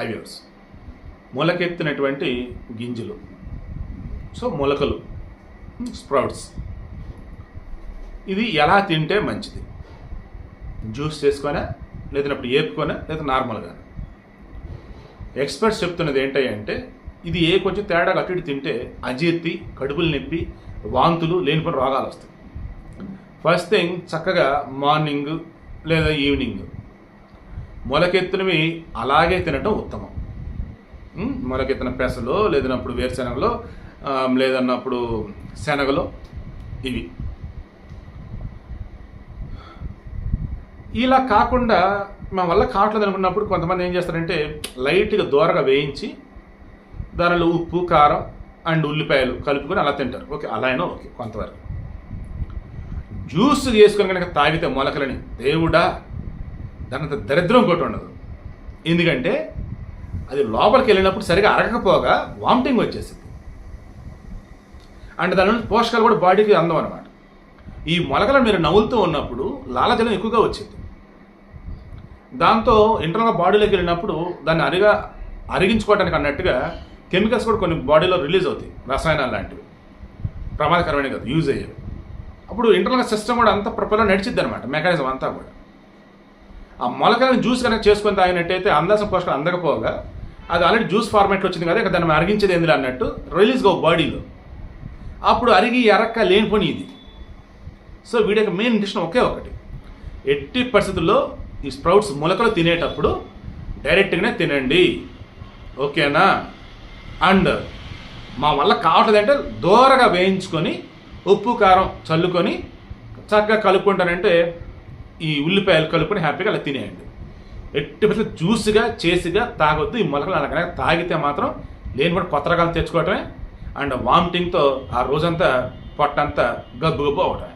హైవేర్స్ మొలకెత్తినటువంటి గింజలు. సో మొలకలు స్ప్రౌట్స్. ఇది ఎలా తింటే మంచిది? జ్యూస్ చేసుకొనే లేదన్నప్పుడు ఏపుకొనే లేదా నార్మల్గా ఎక్స్పర్ట్స్ చెప్తున్నది ఏంటి అంటే ఇది ఏ కొంచెం తేడా అటు తింటే అజీర్తి కడుపులు నొప్పి వాంతులు లేనిపోయిన రోగాలు వస్తాయి. ఫస్ట్ థింగ్ చక్కగా మార్నింగ్ లేదా ఈవినింగ్ మొలకెత్తినవి అలాగే తినటం ఉత్తమం. మొలకెత్తిన పెసలో లేదన్నప్పుడు వేరుశనగలో లేదన్నప్పుడు శనగలో ఇవి. ఇలా కాకుండా మా వల్ల కావట్లేదు అనుకున్నప్పుడు కొంతమంది ఏం చేస్తారంటే లైట్గా దూరగా వేయించి దానిలో ఉప్పు కారం అండ్ ఉల్లిపాయలు కలుపుకొని అలా తింటారు. ఓకే అలా అయినా ఓకే కొంతవరకు. జ్యూస్ చేసుకొని కనుక తాగితే మొలకలని దేవుడా దానంత దరిద్రం కొట్టి ఉండదు. ఎందుకంటే అది లోపలికి వెళ్ళినప్పుడు సరిగా అరగకపోగా వామిటింగ్ వచ్చేసింది. అండ్ దాని పోషకాలు కూడా బాడీకి అందం అనమాట ఈ మొలకలను మీరు నవ్వులుతూ ఉన్నప్పుడు లాలజలం ఎక్కువగా వచ్చింది. దాంతో ఇంటర్నల్గా బాడీలోకి వెళ్ళినప్పుడు దాన్ని అరిగా అరిగించుకోవడానికి అన్నట్టుగా కెమికల్స్ కూడా కొన్ని బాడీలో రిలీజ్ అవుతాయి. రసాయనాలు లాంటివి. ప్రమాదకరమైన కాదు యూజ్ అయ్యేవి. అప్పుడు ఇంటర్నల్ సిస్టమ్ కూడా అంత ప్రపంచంలో నడిచిద్ది అనమాట మెకానిజం అంతా కూడా. ఆ మొలకలను జ్యూస్ కనుక చేసుకొని తాగినట్టయితే అందాసం పోషకాలు అందకపోగా అది ఆల్రెడీ జ్యూస్ ఫార్మాట్లో వచ్చింది కదా ఇక దాన్ని అరిగించేది ఏంది అన్నట్టు రిలీజ్ గో బాడీలో అప్పుడు అరిగి ఎరక్క లేనిపోని ఇది. సో వీడి యొక్క మెయిన్ ఇంటెన్షన్ ఒకే ఒకటి. ఎట్టి పరిస్థితుల్లో ఈ స్ప్రౌట్స్ మొలకలు తినేటప్పుడు డైరెక్ట్గానే తినండి. ఓకేనా? అండ్ మా వల్ల కావట్లేదంటే దూరగా వేయించుకొని ఉప్పు కారం చల్లుకొని చక్కగా కలుపుకుంటానంటే ఈ ఉల్లిపాయలు కలుపుకొని హ్యాపీగా అలా తినేయండి. ఎట్టి పరిస్థితులు జ్యూస్గా చేసిగా తాగొద్దు. ఈ మొలకలు అలా కనుక తాగితే మాత్రం లేని కూడా కొత్త రకాలు తెచ్చుకోవటమే. అండ్ వామిటింగ్తో ఆ రోజంతా పొట్టంతా గబ్బు గబ్బు అవటమే.